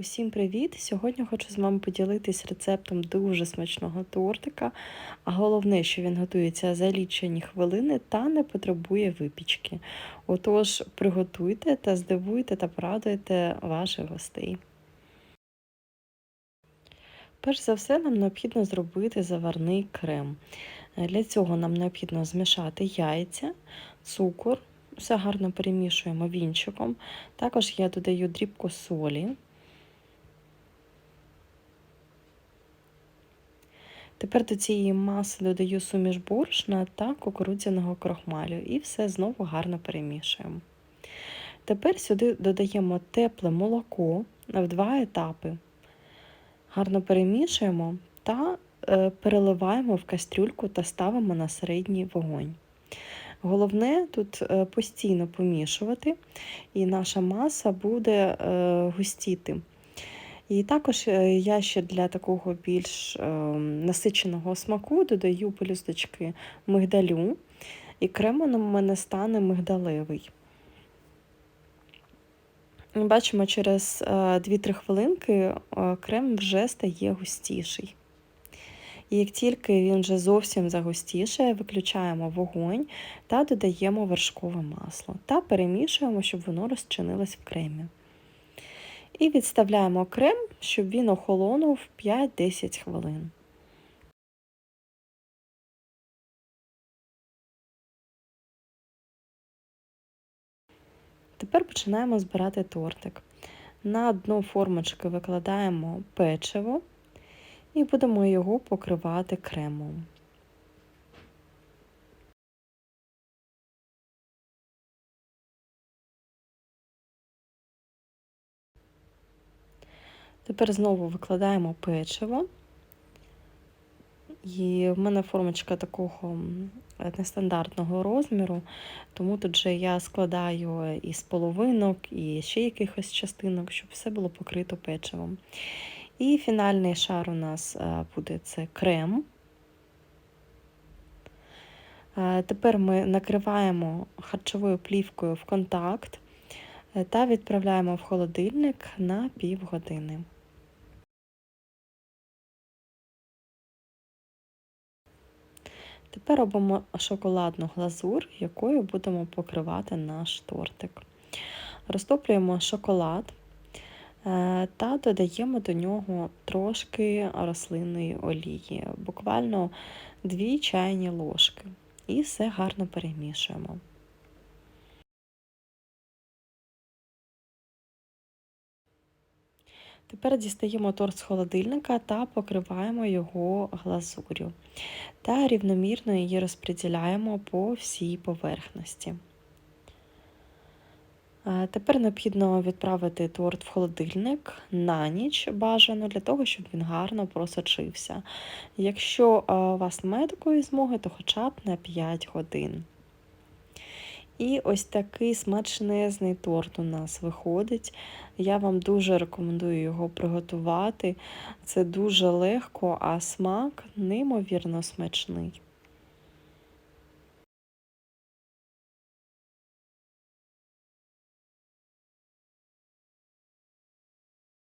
Усім привіт! Сьогодні хочу з вами поділитись рецептом дуже смачного тортика, а головне, що він готується за лічені хвилини та не потребує випічки. Отож, приготуйте та здивуйте та порадуйте ваших гостей. Перш за все, нам необхідно зробити заварний крем. Для цього нам необхідно змішати яйця, цукор, все гарно перемішуємо вінчиком. Також я додаю дрібку солі. Тепер до цієї маси додаю суміш борошна та кукурудзяного крохмалю і все знову гарно перемішуємо. Тепер сюди додаємо тепле молоко в два етапи. Гарно перемішуємо та е, переливаємо в кастрюльку та ставимо на середній вогонь. Головне тут е, постійно помішувати, і наша маса буде е, густіти. І також е, я ще для такого більш е, насиченого смаку додаю пелюсточки мигдалю, і крем у мене стане мигдалевий. Бачимо, через 2-3 е, хвилинки крем вже стає густіший. І як тільки він вже зовсім загустіше, виключаємо вогонь та додаємо вершкове масло та перемішуємо, щоб воно розчинилось в кремі. І відставляємо крем, щоб він охолонув 5-10 хвилин. Тепер починаємо збирати тортик. На дно формочки викладаємо печиво і будемо його покривати кремом. Тепер знову викладаємо печиво. І в мене формочка такого нестандартного розміру, тому тут же я складаю із половинок, і ще якихось частинок, щоб все було покрито печивом. І фінальний шар у нас е, буде це крем. Е, тепер ми накриваємо харчовою плівкою в контакт е, та відправляємо в холодильник на півгодини. Тепер робимо шоколадну глазур, якою будемо покривати наш тортик. Розтоплюємо шоколад е, та додаємо до нього трошки рослинної олії, буквально 2 чайні ложки. І все гарно перемішуємо. Тепер дістаємо торт з холодильника та покриваємо його глазур'ю та рівномірно її розподіляємо по всій поверхності. Тепер необхідно відправити торт в холодильник на ніч бажано для того, щоб він гарно просочився. Якщо у вас немає такої змоги, то хоча б на 5 годин. І ось такий смачнезний торт у нас виходить. Я вам дуже рекомендую його приготувати. Це дуже легко, а смак неймовірно смачний.